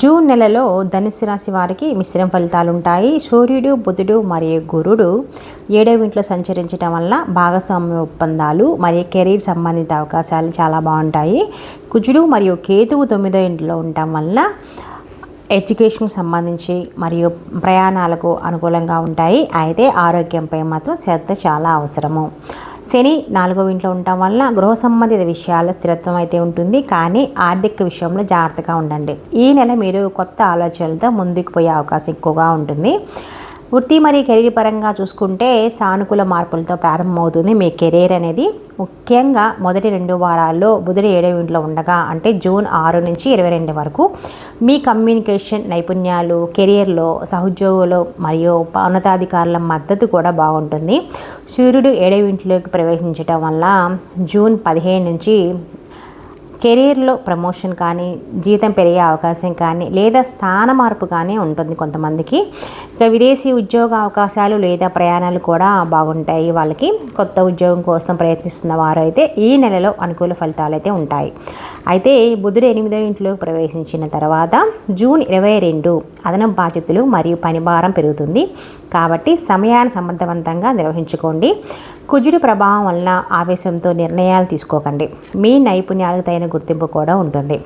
June నెలలో ధనుసు రాశి వారికి మిశ్రమ ఫలితాలు ఉంటాయి సూర్యుడు బుధుడు మరియు గురుడు ఏడవ ఇంట్లో సంచరించడం వల్ల భాగస్వామ్య ఒప్పందాలు మరియు కెరీర్ సంబంధిత అవకాశాలు చాలా బాగుంటాయి. కుజుడు మరియు కేతువు తొమ్మిదో ఇంట్లో ఉండటం వల్ల ఎడ్యుకేషన్కి సంబంధించి మరియు ప్రయాణాలకు అనుకూలంగా ఉంటాయి. అయితే ఆరోగ్యంపై మాత్రం శ్రద్ధ చాలా అవసరము. శని నాలుగో ఇంట్లో ఉండటం వల్ల గృహ సంబంధిత విషయాల్లో స్థిరత్వం అయితే ఉంటుంది. కానీ ఆర్థిక విషయంలో జాగ్రత్తగా ఉండండి. ఈ నెల మీరు కొత్త ఆలోచనలతో ముందుకు పోయే అవకాశం ఎక్కువగా ఉంటుంది. వృత్తి మరియు కెరీర్ పరంగా చూసుకుంటే సానుకూల మార్పులతో ప్రారంభమవుతుంది. మీ కెరీర్ అనేది ముఖ్యంగా మొదటి రెండు వారాల్లో బుధుడు ఏడవ ఇంట్లో ఉండగా అంటే జూన్ ఆరు నుంచి ఇరవై రెండు వరకు మీ కమ్యూనికేషన్ నైపుణ్యాలు కెరియర్లో సహోద్యోగులు మరియు ఉన్నతాధికారుల మద్దతు కూడా బాగుంటుంది. సూర్యుడు ఏడవ ఇంట్లోకి ప్రవేశించడం వల్ల జూన్ పదిహేను నుంచి కెరీర్లో ప్రమోషన్ కానీ జీతం పెరిగే అవకాశం కానీ లేదా స్థాన మార్పు కానీ ఉంటుంది కొంతమందికి. ఇక విదేశీ ఉద్యోగ అవకాశాలు లేదా ప్రయాణాలు కూడా బాగుంటాయి వాళ్ళకి. కొత్త ఉద్యోగం కోసం ప్రయత్నిస్తున్న వారు అయితే ఈ నెలలో అనుకూల ఫలితాలు అయితే ఉంటాయి. అయితే బుధుడు ఎనిమిదో ఇంట్లోకి ప్రవేశించిన తర్వాత జూన్ ఇరవై రెండు అదనపు బాధ్యతలు మరియు పనిభారం పెరుగుతుంది. కాబట్టి సమయాన్ని సమర్థవంతంగా నిర్వహించుకోండి. కుజుడి ప్రభావం వలన ఆవేశంతో నిర్ణయాలు తీసుకోకండి. మీ నైపుణ్యాలకు తగిన గుర్తింపు కూడా ఉంటుంది.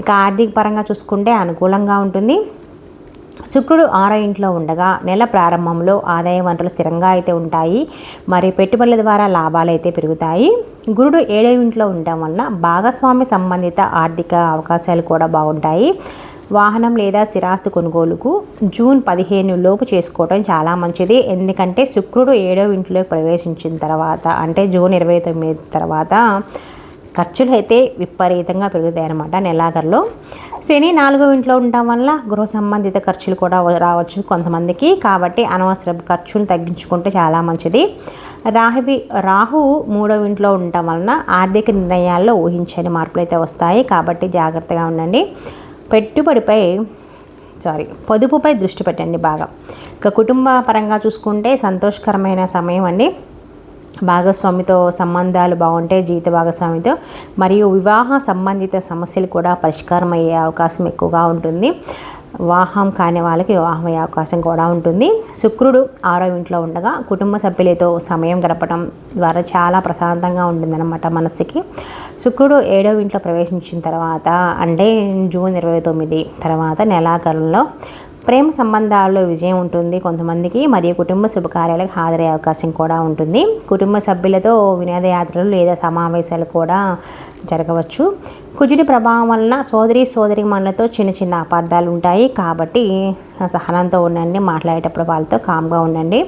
ఇక ఆర్థిక పరంగా చూసుకుంటే అనుకూలంగా ఉంటుంది. శుక్రుడు ఆరో ఇంట్లో ఉండగా నెల ప్రారంభంలో ఆదాయ వనరులు స్థిరంగా అయితే ఉంటాయి. మరి పెట్టుబడుల ద్వారా లాభాలు అయితే పెరుగుతాయి. గురుడు ఏడో ఇంట్లో ఉండటం వలన భాగస్వామి సంబంధిత ఆర్థిక అవకాశాలు కూడా బాగుంటాయి. వాహనం లేదా స్థిరాస్తి కొనుగోలుకు జూన్ పదిహేను లోపు చేసుకోవడం చాలా మంచిది. ఎందుకంటే శుక్రుడు ఏడో ఇంట్లోకి ప్రవేశించిన తర్వాత అంటే జూన్ ఇరవై తొమ్మిది తర్వాత ఖర్చులు అయితే విపరీతంగా పెరుగుతాయి అన్నమాట నెలాఖరులో. శని నాలుగో ఇంట్లో ఉండటం వల్ల గృహ సంబంధిత ఖర్చులు కూడా రావచ్చు కొంతమందికి. కాబట్టి అనవసర ఖర్చులు తగ్గించుకుంటే చాలా మంచిది. రాహువి రాహు మూడో ఇంట్లో ఉండటం వలన ఆర్థిక నిర్ణయాల్లో ఊహించని మార్పులు అయితే వస్తాయి. కాబట్టి జాగ్రత్తగా ఉండండి. పెట్టుబడిపై సారీ పొదుపుపై దృష్టి పెట్టండి బాగా. ఇక కుటుంబ పరంగా చూసుకుంటే సంతోషకరమైన సమయం అండి. భాగస్వామితో సంబంధాలు బాగుంటాయి జీవిత భాగస్వామితో మరియు వివాహ సంబంధిత సమస్యలు కూడా పరిష్కారం అయ్యే అవకాశం ఎక్కువగా ఉంటుంది. వివాహం కాని వాళ్ళకి వివాహం అయ్యే అవకాశం కూడా ఉంటుంది. శుక్రుడు ఆరో ఇంట్లో ఉండగా కుటుంబ సభ్యులతో సమయం గడపడం ద్వారా చాలా ప్రశాంతంగా ఉంటుందన్నమాట మనసుకి శుక్రుడు ఏడవ ఇంట్లో ప్రవేశించిన తర్వాత అంటే జూన్ ఇరవై తొమ్మిది తర్వాత నెలాఖరులో ప్రేమ సంబంధాల్లో విజయం ఉంటుంది కొంతమందికి మరియు కుటుంబ శుభకార్యాలకు హాజరయ్యే అవకాశం కూడా ఉంటుంది. కుటుంబ సభ్యులతో వినోదయాత్రలు లేదా సమావేశాలు కూడా జరగవచ్చు. కుజుడి ప్రభావం వలన సోదరి సోదరి మనలతో చిన్న చిన్న అపార్థాలు ఉంటాయి. కాబట్టి సహనంతో ఉండండి మాట్లాడేటప్పుడు వాళ్ళతో కామ్గా ఉండండి.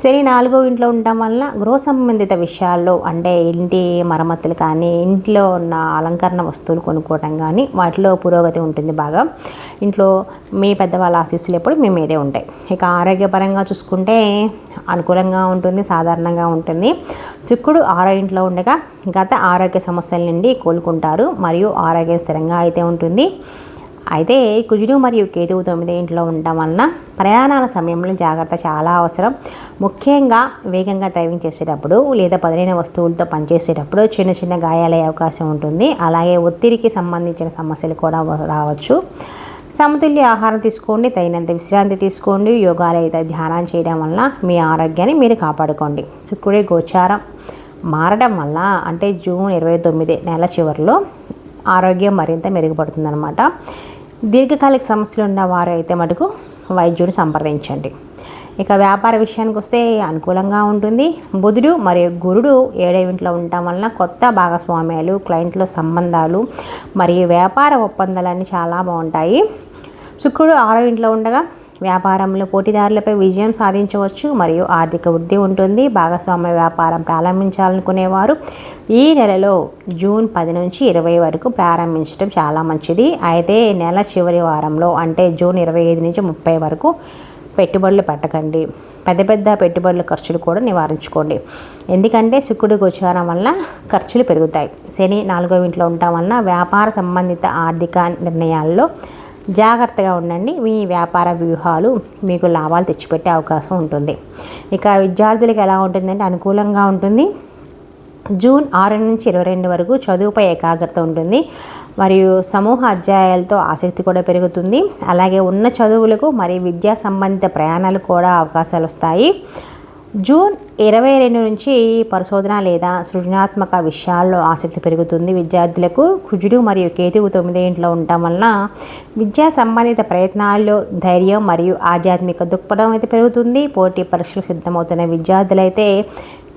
శని నాలుగో ఇంట్లో ఉండటం వల్ల గృహ సంబంధిత విషయాల్లో అంటే ఇంటి మరమ్మతులు కానీ ఇంట్లో ఉన్న అలంకరణ వస్తువులు కొనుక్కోవటం కానీ వాటిలో పురోగతి ఉంటుంది బాగా. ఇంట్లో మీ పెద్దవాళ్ళ ఆశీస్సులు ఎప్పుడు మీ మీదే ఉంటాయి. ఇక ఆరోగ్యపరంగా చూసుకుంటే అనుకూలంగా ఉంటుంది సాధారణంగా ఉంటుంది. శుక్రుడు ఆరో ఇంట్లో ఉండగా గత ఆరోగ్య సమస్యల నుండి కోలుకుంటారు. మరియు మరియు ఆరోగ్య స్థిరంగా అయితే ఉంటుంది. అయితే కుజుడు మరియు కేతువు తొమ్మిది ఇంట్లో ఉండటం వలన ప్రయాణాల సమయంలో జాగ్రత్త చాలా అవసరం. ముఖ్యంగా వేగంగా డ్రైవింగ్ చేసేటప్పుడు లేదా పదిలైన వస్తువులతో పనిచేసేటప్పుడు చిన్న చిన్న గాయాలయ్యే అవకాశం ఉంటుంది. అలాగే ఒత్తిడికి సంబంధించిన సమస్యలు కూడా రావచ్చు. సమతుల్య ఆహారం తీసుకోండి. తగినంత విశ్రాంతి తీసుకోండి. యోగాలు అయితే ధ్యానం చేయడం వల్ల మీ ఆరోగ్యాన్ని మీరు కాపాడుకోండి. శుక్రుడి గోచారం మారడం వల్ల అంటే జూన్ ఇరవై తొమ్మిది నెల చివరిలో ఆరోగ్యం మరింత మెరుగుపడుతుందన్నమాట. దీర్ఘకాలిక సమస్యలు ఉన్న వారు అయితే మటుకు వైద్యుని సంప్రదించండి. ఇక వ్యాపార విషయానికి వస్తే అనుకూలంగా ఉంటుంది. బుధుడు మరియు గురుడు ఏడేవింట్లో ఉండటం వలన కొత్త భాగస్వామ్యాలు క్లయింట్ల సంబంధాలు మరియు వ్యాపార ఒప్పందాలన్నీ చాలా బాగుంటాయి. శుక్రుడు ఆరో ఇంట్లో ఉండగా వ్యాపారంలో పోటీదారులపై విజయం సాధించవచ్చు మరియు ఆర్థిక వృద్ధి ఉంటుంది. భాగస్వామ్య వ్యాపారం ప్రారంభించాలనుకునేవారు ఈ నెలలో జూన్ పది నుంచి ఇరవై వరకు ప్రారంభించడం చాలా మంచిది. అయితే నెల చివరి వారంలో అంటే జూన్ ఇరవై ఐదు నుంచి ముప్పై వరకు పెట్టుబడులు పెట్టకండి. పెద్ద పెద్ద పెట్టుబడుల ఖర్చులు కూడా నివారించుకోండి. ఎందుకంటే శుక్రుడి గోచారం వల్ల ఖర్చులు పెరుగుతాయి. శని నాలుగో ఇంట్లో ఉండటం వలన వ్యాపార సంబంధిత ఆర్థిక నిర్ణయాల్లో జాగ్రత్తగా ఉండండి. మీ వ్యాపార వ్యూహాలు మీకు లాభాలు తెచ్చిపెట్టే అవకాశం ఉంటుంది. ఇక విద్యార్థులకు ఎలా ఉంటుందంటే అనుకూలంగా ఉంటుంది. జూన్ ఆరు నుంచి ఇరవై రెండు వరకు చదువుపై ఏకాగ్రత ఉంటుంది. మరియు సమూహ అధ్యాయాలతో ఆసక్తి కూడా పెరుగుతుంది. అలాగే ఉన్న చదువులకు మరియు విద్యా సంబంధిత ప్రయాణాలు కూడా అవకాశాలు వస్తాయి. జూన్ ఇరవై రెండు నుంచి పరిశోధన లేదా సృజనాత్మక విషయాల్లో ఆసక్తి పెరుగుతుంది. విద్యార్థులకు కుజుడు మరియు కేతువు తొమ్మిది ఇంట్లో ఉండటం వలన విద్యా సంబంధిత ప్రయత్నాల్లో ధైర్యం మరియు ఆధ్యాత్మిక దృక్పథం అయితే పెరుగుతుంది. పోటీ పరీక్షలు సిద్ధమవుతున్న విద్యార్థులైతే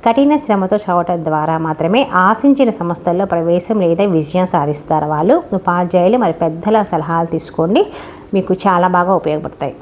కఠిన శ్రమతో చదవటం ద్వారా మాత్రమే ఆశించిన సంస్థల్లో ప్రవేశం లేదా విజయం సాధిస్తారు. వాళ్ళు ఉపాధ్యాయులు మరి పెద్దల సలహాలు తీసుకోండి. మీకు చాలా బాగా ఉపయోగపడతాయి.